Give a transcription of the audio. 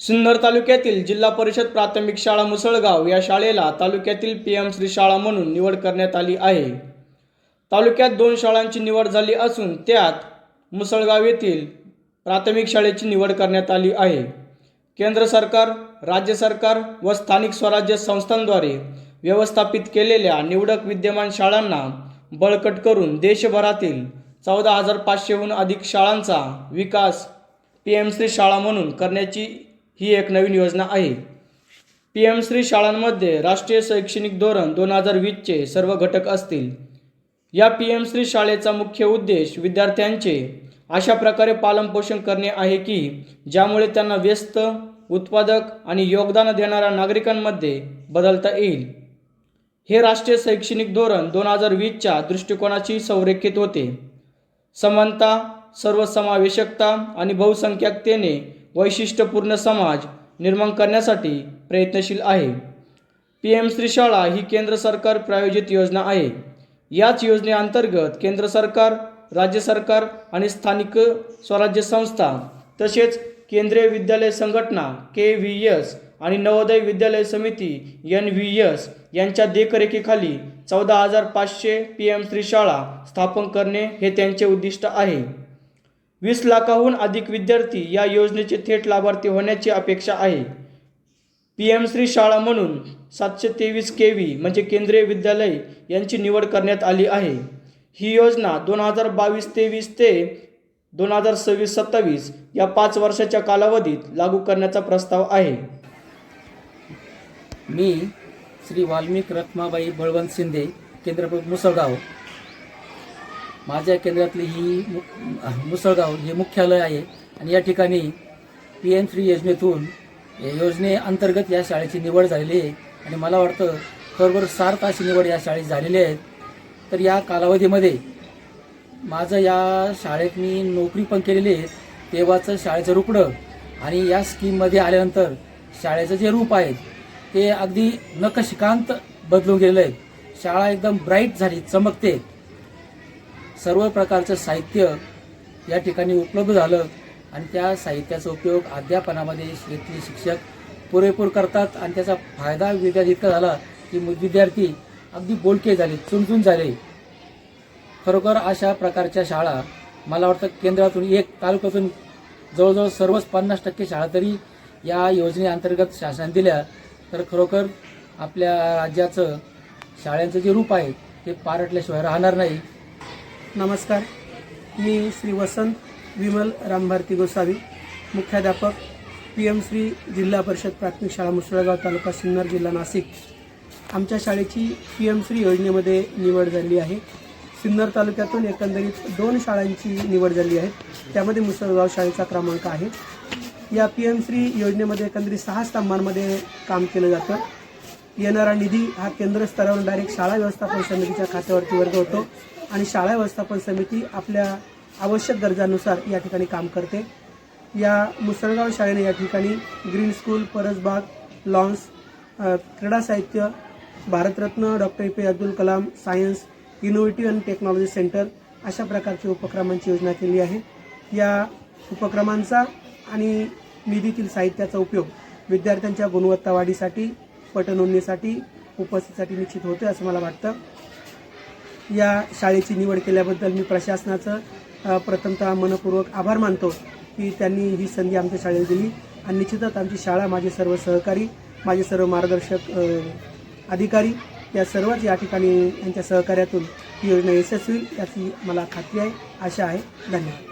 सिन्नर तालुक्यातील जिल्हा परिषद प्राथमिक शाळा मुसळगाव या शाळेला तालुक्यातील पी एम श्री शाळा म्हणून निवड करण्यात आली आहे. तालुक्यात दोन शाळांची निवड झाली असून त्यात मुसळगाव येथील प्राथमिक शाळेची निवड करण्यात आली आहे. केंद्र सरकार राज्य सरकार व स्थानिक स्वराज्य संस्थांद्वारे व्यवस्थापित केलेल्या निवडक विद्यमान शाळांना बळकट करून देशभरातील चौदा हजार पाचशेहून अधिक शाळांचा विकास पी एम श्री शाळा म्हणून करण्याची ही एक नवीन योजना आहे. पी एम श्री शाळांमध्ये राष्ट्रीय शैक्षणिक धोरण दोन हजार वीसचे सर्व घटक असतील. या पी एम श्री शाळेचा मुख्य उद्देश विद्यार्थ्यांचे अशा प्रकारे पालनपोषण करणे आहे की ज्यामुळे त्यांना व्यस्त उत्पादक आणि योगदान देणाऱ्या नागरिकांमध्ये बदलता येईल. हे राष्ट्रीय शैक्षणिक धोरण दोन हजार वीसच्या दृष्टिकोनाची संरेखित होते. समानता सर्वसमावेशकता आणि बहुसंख्याकतेने वैशिष्ट्यपूर्ण समाज निर्माण करण्यासाठी प्रयत्नशील आहे. पी एम श्री शाळा ही केंद्र सरकार प्रायोजित योजना आहे. याच योजनेअंतर्गत केंद्र सरकार राज्य सरकार आणि स्थानिक स्वराज्य संस्था तसेच केंद्रीय विद्यालय संघटना के व्ही एस आणि नवोदय विद्यालय समिती एन व्ही एस यांच्या देखरेखीखाली चौदा हजार पाचशे पी एम श्री शाळा स्थापन करणे हे त्यांचे उद्दिष्ट आहे. वीस लाखाहून अधिक विद्यार्थी या योजनेचे थेट लाभार्थी होण्याची अपेक्षा आहे. पी एम श्री शाळा म्हणून सातशे तेवीस के व्ही म्हणजे केंद्रीय विद्यालय यांची निवड करण्यात आली आहे. ही योजना दोन हजार बावीस तेवीस ते दोन हजार सव्वीस सत्तावीस या पाच वर्षाच्या कालावधीत लागू करण्याचा प्रस्ताव आहे. मी श्री वाल्मिक रत्माबाई बळवंत शिंदे केंद्रप्रमुख मुसळगाव. माझ्या केंद्रातली ही मु- मुसळगाव हे मुख्यालय आहे आणि या ठिकाणी पी एम श्री योजनेतून योजनेअंतर्गत या शाळेची निवड झालेली आहे. आणि मला वाटतं खरोखर सार्थ अशी निवड या शाळेत झालेली आहे तर या कालावधीमध्ये माझं या शाळेत मी नोकरी पण केलेली आहे. तेव्हाचं शाळेचं रुपडं आणि या स्कीममध्ये आल्यानंतर शाळेचं जे रूप आहे ते अगदी नकशिकांत बदलून गेलेलं आहे. शाळा एकदम ब्राईट झाली चमकते. सर्व प्रकारचं साहित्य या ठिकाणी उपलब्ध झालं आणि त्या साहित्याचा उपयोग अध्यापनामध्ये इथले शिक्षक पुरेपूर करतात आणि त्याचा फायदा विद्यार्थी इतका झाला की विद्यार्थी अगदी बोलके झाले चुनचुन झाले. खरोखर अशा प्रकारच्या शाळा मला वाटतं केंद्रातून एक तालुक्यातून जवळजवळ सर्वच पन्नास टक्के शाळा तरी या योजनेअंतर्गत शासन दिल्या तर खरोखर आपल्या राज्याचं शाळांचं जे रूप आहे ते पारटल्याशिवाय राहणार नाही. नमस्कार. मी श्री वसंत विमल रामभारती गोसावी मुख्याध्यापक पी एम श्री जिल्हा परिषद प्राथमिक शाळा मुसळगाव तालुका सिन्नर जिल्हा नाशिक. आमच्या शाळेची पी एम श्री योजनेमध्ये निवड झाली आहे. सिन्नर तालुक्यातून एकंदरीत दोन शाळांची निवड झाली आहे. त्यामध्ये मुसळगाव शाळेचा क्रमांक आहे. या पी एम श्री योजनेमध्ये एकंदरीत सहा स्तंभांमध्ये काम केलं जातं. येणारा निधी हा केंद्र स्तरावरून डायरेक्ट शाळा व्यवस्थापन समितीच्या खात्यावरती वर्ग होतो आणि शाळा व्यवस्थापन समिती आपल्या आवश्यक गरजानुसार या ठिकाणी काम करते. या मुसळगाव शाळेने या ठिकाणी ग्रीन स्कूल परसबाग लॉन्स क्रीडा साहित्य Bharat Ratna doctor A P Abdul Kalam science innovative and technology centre अशा प्रकारच्या उपक्रमांची योजना केली आहे. या उपक्रमांचा आणि निधीतील साहित्याचा उपयोग विद्यार्थ्यांच्या गुणवत्ता वाढीसाठी पटनोंदणीसाठी उपस्थितीसाठी निश्चित होते असं मला वाटतं. या शाळेची निवड केल्याबद्दल मी प्रशासनाचं प्रथमतः मनपूर्वक आभार मानतो की त्यांनी ही संधी आमच्या शाळेला दिली. आणि निश्चितच आमची शाळा माझे सर्व सहकारी माझे सर्व मार्गदर्शक अधिकारी या सर्वच या ठिकाणी यांच्या सहकार्यातून ही योजना यशस्वी याची मला खात्री आहे आशा आहे. धन्यवाद.